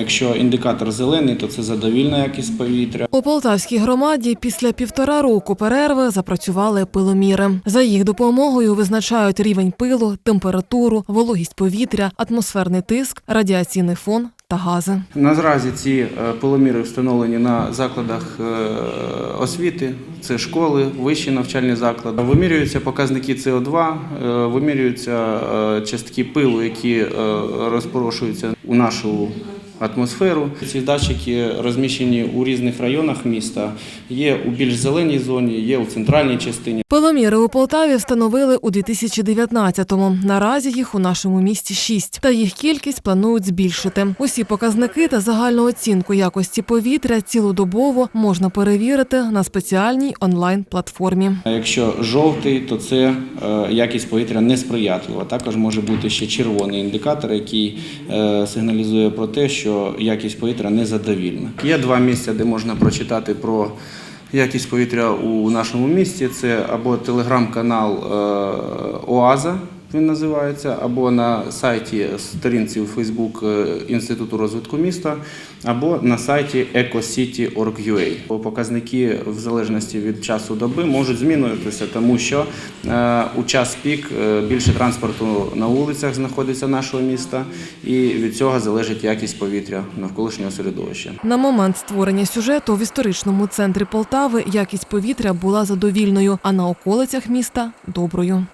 Якщо індикатор зелений, то це задовільна якість повітря. У Полтавській громаді після півтора року перерви запрацювали пиломіри. За їх допомогою визначають рівень пилу, температуру, вологість повітря, атмосферний тиск, радіаційний фон та гази. Наразі ці е, пиломіри встановлені на закладах е, освіти, це школи, вищі навчальні заклади. Вимірюються показники СО2, е, вимірюються частки пилу, які розпорошуються у нашу атмосферу. Ці датчики розміщені у різних районах міста. Є у більш зеленій зоні, є у центральній частині. Пиломіри у Полтаві встановили у 2019-му. Наразі їх у нашому місті шість. Та їх кількість планують збільшити. Усі показники та загальну оцінку якості повітря цілодобово можна перевірити на спеціальній онлайн-платформі. Якщо жовтий, то це е, якість повітря несприятлива. Також може бути ще червоний індикатор, який е, сигналізує про те, що якість повітря незадовільна. Є два місця, де можна прочитати про якість повітря у нашому місті. Це або телеграм-канал е, ОАЗа. Він називається або на сайті сторінці у Фейсбук Інституту розвитку міста, або на сайті ecocity.org.ua. Показники в залежності від часу доби можуть змінюватися, тому що е, у час пік е, більше транспорту на вулицях знаходиться нашого міста, і від цього залежить якість повітря навколишнього середовища. На момент створення сюжету в історичному центрі Полтави якість повітря була задовільною, а на околицях міста доброю.